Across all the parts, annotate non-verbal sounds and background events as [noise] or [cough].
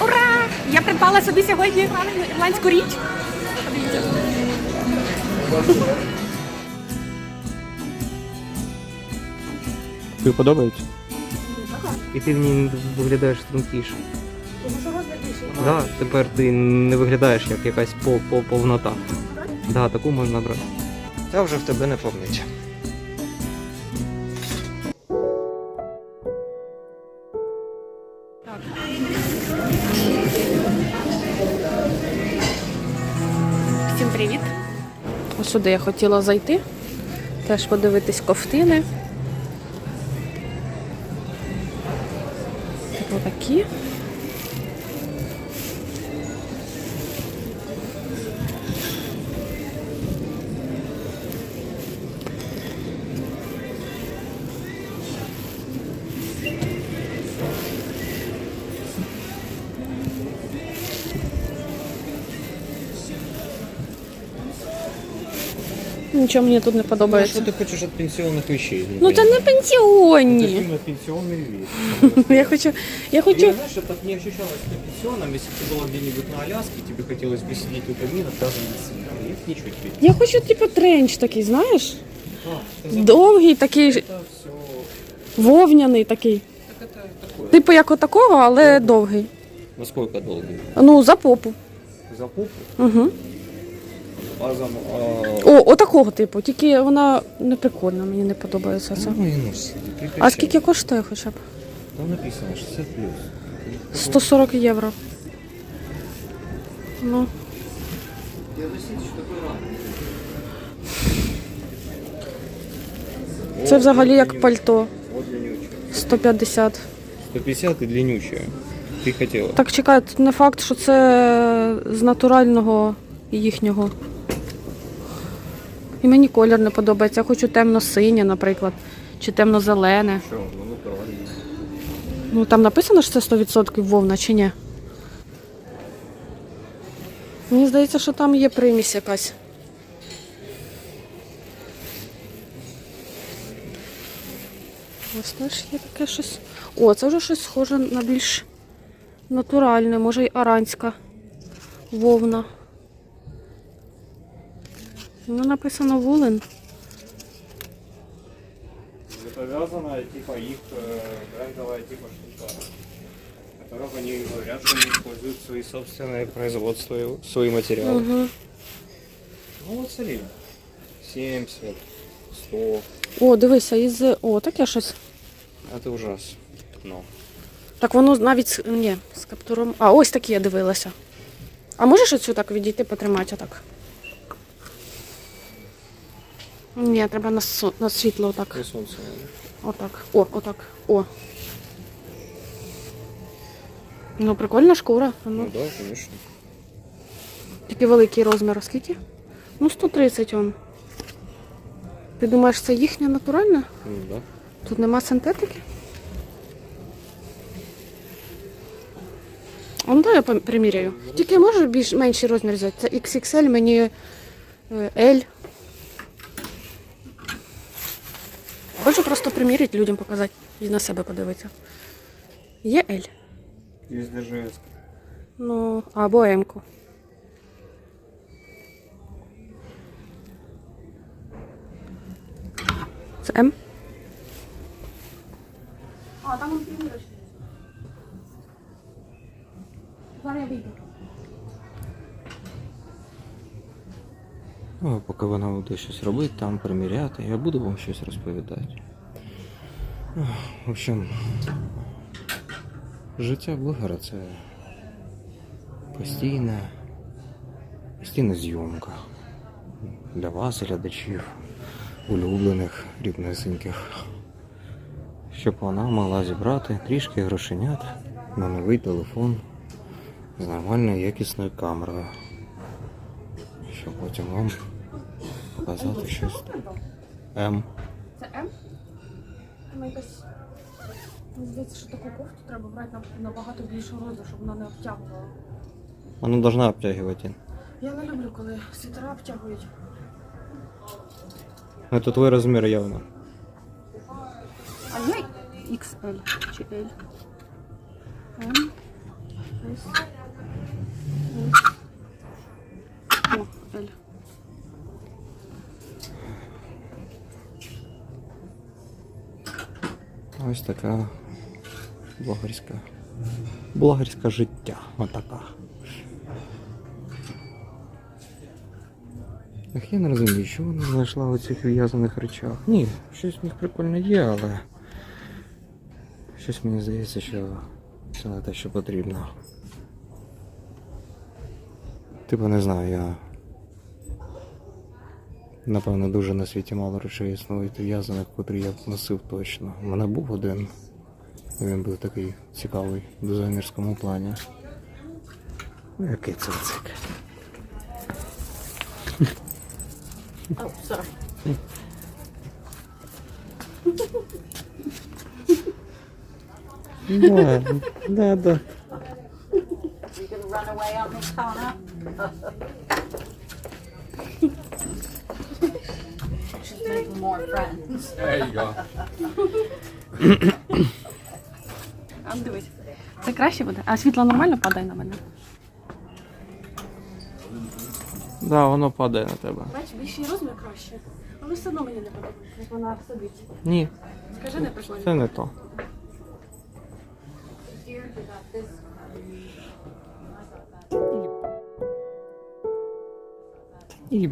Ура! Я придбала собі сьогодні ірландську річ. Подивіться. Тобі подобається? І ти в ній виглядаєш стрункіше. Да, тепер ти не виглядаєш як якась по, по, повнота. Да, таку можна брати. Та вже в тебе не помнить. Привіт. Ось сюди я хотіла зайти. Теж подивитись ковтини. Ось такі. Нічого мені тут не подобається. ти хочеш від пенсіонних вещей? Ну це не пенсіонні. именно пенсионный вид. Я [laughs] хочу. Я хочу. Тебе, знаешь, это не ощущалось ты пенсионным, если ты была где-нибудь на Аляске, тебе хотелось бы сидеть у камина, даже не сильно. Нет, ничего тебе. Я хочу, типу, тренч такий, знаєш? А, ты забыл, Довгий такий, это все. вовняний такий. Так это такое. Типу як отакого, але довгий. Насколько долгий? Ну, за попу. За попу? Угу. А. А... О, отакого типу. Тільки вона не прикольна, мені не подобається це. Ну и нос. А скільки коштує хоча б? Там написано 60 плюс. 140 євро. Ну, це взагалі як пальто. 150. 150 и длиннючая. Ты хотела? Так чекай, тут не факт, що це з натурального їхнього. І мені колір не подобається. Я хочу темно-синє, наприклад, чи темно-зелене. Что, ну натурально. Ну там написано, що це 100% вовна чи ні? Мені здається, що там є примісь якась. Ось теж є таке щось. О, це вже щось схоже на більш натуральне, може й аранська вовна. Ну, написано вулен. Это вязаная, типа их э, брендовая типа штука, которых они говорят, что они используют свои собственные производства, и свои материалы. Угу. Ну вот смотри, 70, 100, О, дивися, із. О, таке щось. это ужас. Ну. Так воно навіть з- ні, з каптуром. А, ось такі я дивилася. А можеш оцю так відійти, потримати отак? Ні, треба на, со- на світло отак. И солнце. Отак. О, отак. О. Ну, прикольна шкура. Ну Ну, да, конечно. такий великий розмір. Скільки? Ну, 130 он. Ти думаєш, це їхня натуральна? Ну да. Тут нема синтетики? Он дай я пом- приміряю. Тільки можеш більш менший розмір взяти. Це XXL, мені е, L. Хочу просто приміряти людям показати і на себе подивитися. Є L. Даже S. Ну, або М-ку. Це М? А, там он примірочний. Зараз я вийду. Ну, поки вона буде щось робити, там приміряти, я буду вам щось розповідати. В общем, життя блогера це постійна, постійна зйомка для вас, глядачів, улюблених, ріднесеньких. Щоб вона могла зібрати трішки грошенят на новий телефон з нормальною якісною камерою щоб потім вам показати щось. М. Це М? Там якась. Мені здається, що таку кофту треба брати набагато більшу розмір, щоб вона не обтягувала. Вона должна обтягувати. Я не люблю, коли світера обтягують. Это твой розмір явно. XL чи L. M, S, S. Ось така блогерська. Блогерське життя. Отака. Ах, я не розумію, що вона знайшла у цих в'язаних речах. Ні, щось в них прикольно є, але. Щось мені здається, що це не те, що потрібно. Типу, не знаю, я. Напевно, дуже на світі мало речей існує в'язаних, котрі я б носив точно. У мене був один. Він був такий цікавий в дизайнерському плані. Який це цик. [laughs] Oh, sorry. Да, да, да. You can run away on me, Connor. [laughs] She's making more friends. [coughs] А дивись. Це краще буде? А світло нормально падає на мене? Да, воно падає на тебе. Бачиш, більший розмір краще. Але все одно мені не подобається, як вона сидить. Ні, Скажи, не прикольно. це не то. І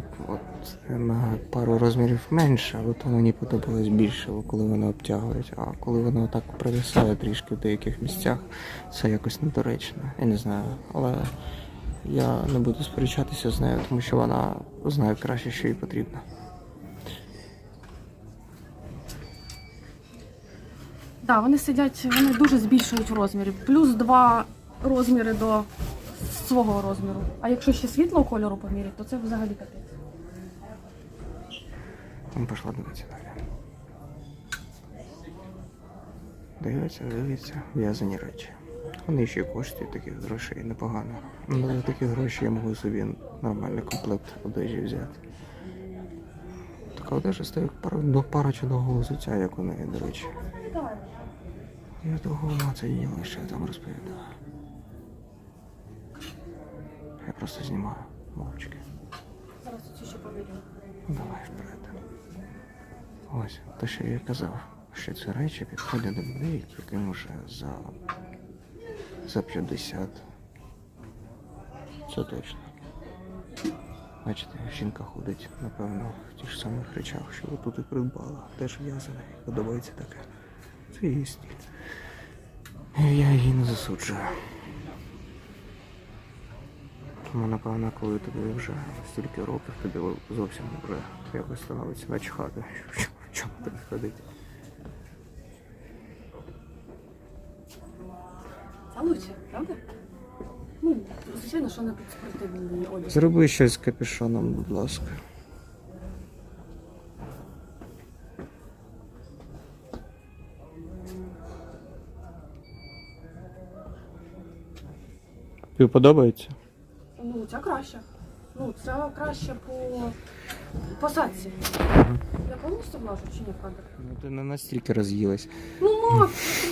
на пару розмірів менше, але то мені подобалось більше, коли вони обтягують. А коли воно так провисає трішки в деяких місцях, це якось недоречно. Я не знаю. Але я не буду сперечатися з нею, тому що вона знає краще, що їй потрібно. Так, вони сидять, вони дуже збільшують в розмірі. Плюс два розміри до свого розміру. А якщо ще світлого кольору поміряти, то це взагалі капець. Ну, пішла дивитися далі. Дивиться, дивиться, в'язані речі. Вони ще й коштують таких грошей непогано. Ну, за такі гроші я можу собі нормальний комплект одежі взяти. Така одежа стоїть пара, до пара чудового взуття, як у неї, до речі. Я того це її лише там розповідаю. Я просто знімаю мовчки. Зараз ще поміряю. Давай вперед. Ось, те, що я казав, що ці речі підходять до людей, яким вже за, за 50. Це точно. Бачите, жінка ходить, напевно, в тих ж самих речах, що тут і придбала. Теж в'язане, подобається таке. Це її стиль. І я її не засуджую. Тому, напевно, коли тобі вже стільки років, тобі зовсім вже якось становиться начхати, чому тобі ходити. А лучше, правда? Ну, звичайно, що не спортивний одяг. Зроби щось з капюшоном, будь ласка. Тобі подобається? Ну, ця краще. Ну, це краще по посадці. Я повністю влажу чи ні, правда? Ну ти не настільки роз'їлась. Ну, Макс!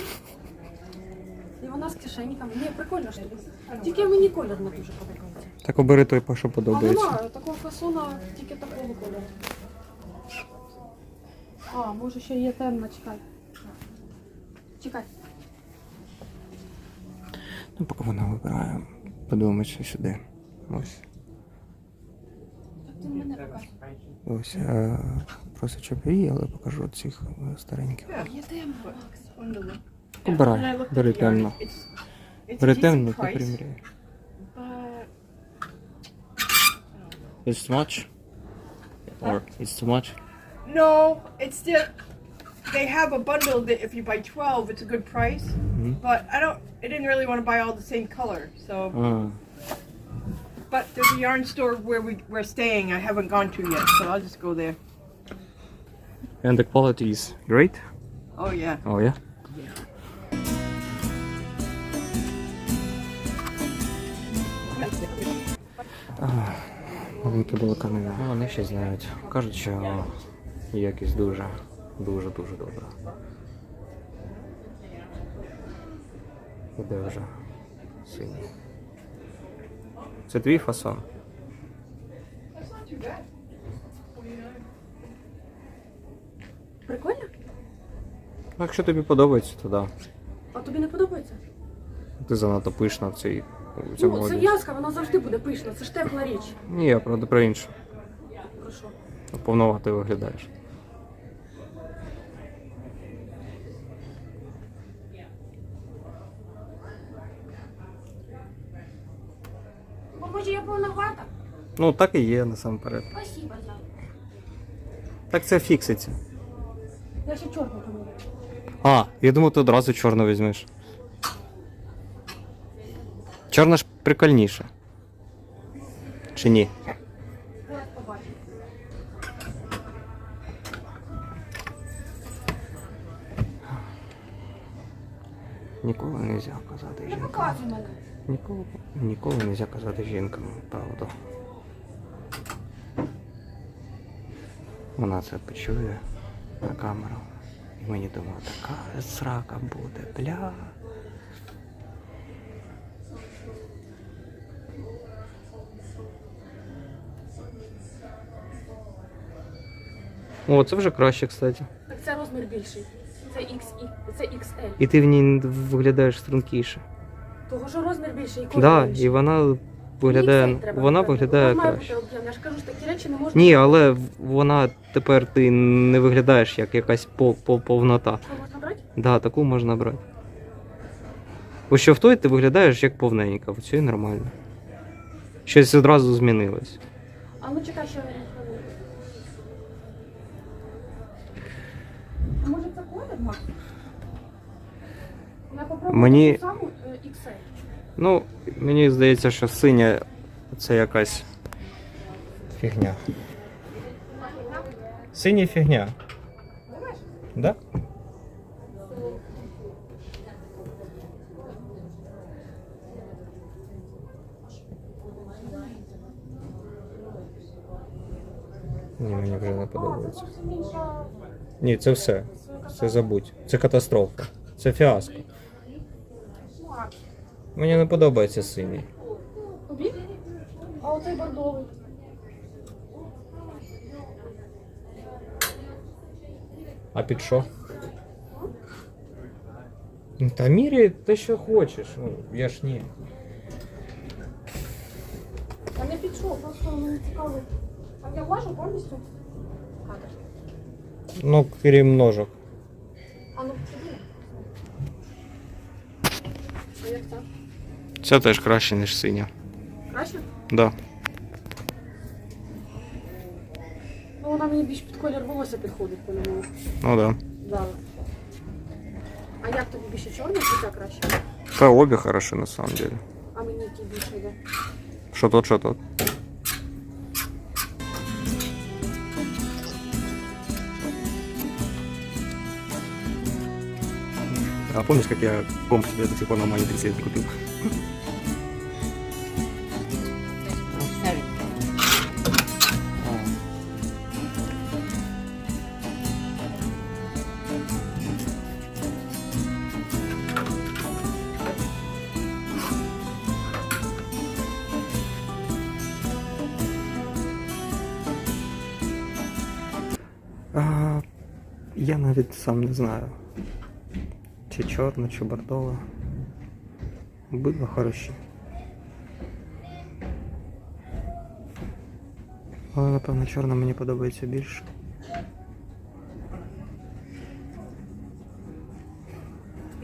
І вона з кишеньками. Ні, прикольно тобі. Тільки мені колір не дуже подобається. Так обери той, що А подобається. немає такого фасона, тільки такого кольору. А, може ще є темна, чекай. Чекай. Ну, поки вона вибирає, подивимося сюди. Ось. Ось. Е, просто чобрі, але покажу цих е, стареньких. Є темна, Макс. Обирай, бери темно. Бери темно, ти приміряй. Е, It's too much? Or it's too much? No, it's still. They have a bundle that if you buy 12, it's a good price. But I don't. I didn't really want to buy all the same color. So, А, But there's a yarn store where we we're staying. I haven't gone to yet, so I'll just go there. and the quality is great? Oh yeah. Oh, yeah? Велике балаканина. Ну, вони ще знають. Кажуть, що якість дуже, дуже, дуже добра. Іде вже синій. Це твій фасон? That's not too bad. 29. Прикольно? Ну, Якщо тобі подобається, то да. А тобі не подобається? Ти занадто пишна в цій в цьому Ну, це одязі. в'язка, вона завжди буде пишна, це ж тепла річ. Ні, я правда про інше. Про що? Повновато виглядаєш. Бо може я повновата? Ну, так і є насамперед. Спасибо, я. Так це фікситься. Я ще чорну поміряю. А, я думав, ти одразу чорну візьмеш. Чорна ж прикольніше. Чи ні? Зараз побачимо. Ніколи не можна казати Не жінкам. показуй мене. Ніколи, ніколи не можна казати жінкам правду. Вона це почує на камеру. І мені думала, така срака буде, бля. О, це вже краще, кстати. Так це розмір більший. Це XI, це XL. І ти в ній виглядаєш стрункіше. Того що розмір більший і кожен Да, більший. і вона виглядає, вона виглядає краще. Я ж кажу, що такі речі не можна. Ні, але вона тепер ти не виглядаєш як якась по- по- повнота. Що можна брати? Да, таку можна брати. Бо що в той ти виглядаєш як повненька, в цій нормально. Щось одразу змінилось. А ну чекай, що я не хвилину. А може це колір, Макс? Я попробую Мені- таку саму е, XL. Ну, мені здається, що синя це якась фігня. Синя фігня. Да? Ні, мені вже не подобається. Ні, це все. Це забудь. Це катастрофа. Це фіаско. Макс. Мені не подобається синій. Тобі? А оцей бордовий. А під що? Ну, Та міряй те, що хочеш. Ну, я ж ні. А не підшов, просто мені цікаво. А я влажу повністю? Кадр. Ну, крім ножок. А ну сюди. А як це? Це теж краще, ніж синя. Краще? Да. Ну вона мені більш під колір волосся підходить по-моєму. Ну да. Да. А як тобі більше чорний чи ця краще? Та обе хороші на самом деле. А мені який більше йде? Що тут, що тут. А помнишь, как я комп себе до сих пор нормально 30 лет не купил? Я навіть сам не знаю. Чи чорна, чи бордова. Обидва хороші. Але напевно чорна мені подобається більше.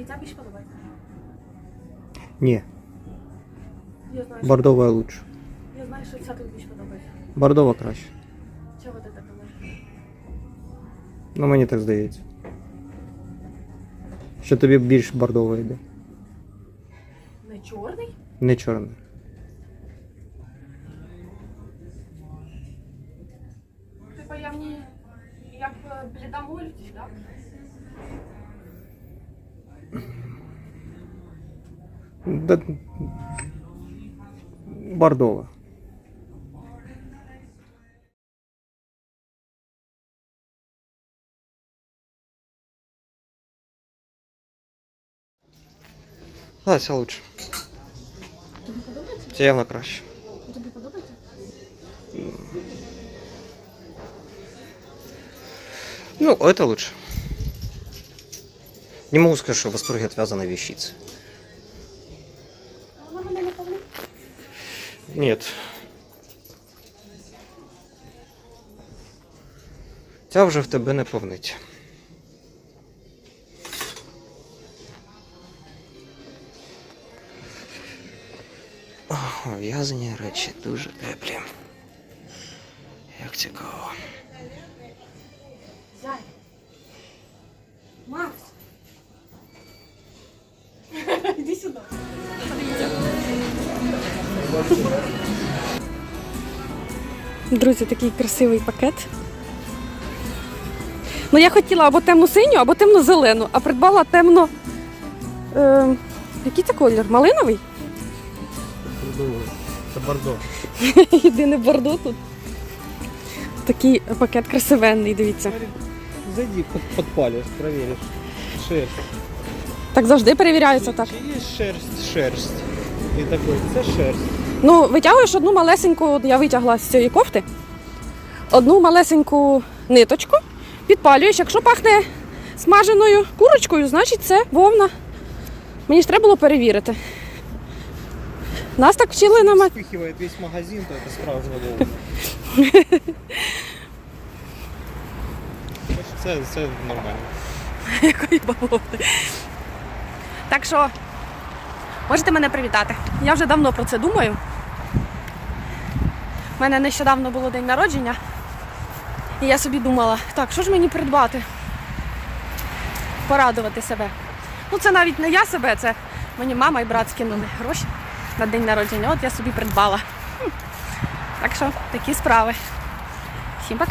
Ця більше подобається? Ні, Я знаю, що, бордова лучше. я знаю, що ця тобі більше подобається. Бордова краще. Ну мені так здається. Що тобі більш бордова йде. Не чорний? Не чорний. Типа я мені як е, бліда мульті, так? Да... Бордова. А, ця лучше. Це явно краще. Тобі подобається? Ну, это лучше. Не могу сказать, что в восторге от вязаной вещицы. Нет. Ця вже в тебе не повнить. В'язані речі дуже теплі. Як цікаво. Макс. [laughs] Іди сюди. Друзі, такий красивий пакет. Ну, я хотіла або темно-синю, або темно-зелену, а придбала темно. Е, який це колір? Малиновий? Це бордо. [laughs] Єдине бордо тут. Такий пакет красивенний, дивіться. Зайди, подпалишь, проверишь. Шерсть. Так завжди перевіряється так. Чи є шерсть, шерсть. І такий, це шерсть. Ну, витягуєш одну малесеньку, от я витягла з цієї кофти, одну малесеньку ниточку, підпалюєш. Якщо пахне смаженою курочкою, значить це вовна. Мені ж треба було перевірити. Нас так вчили на мат... Впихивает весь магазин, то это справжня вовна. Це, це нормально. якої бавовни. Так що можете мене привітати. Я вже давно про це думаю. У мене нещодавно було день народження. І я собі думала, так, що ж мені придбати? Порадувати себе. Ну, це навіть не я себе, це мені мама і брат скинули гроші на день народження. От я собі придбала. Так що такі справи. Всім пока.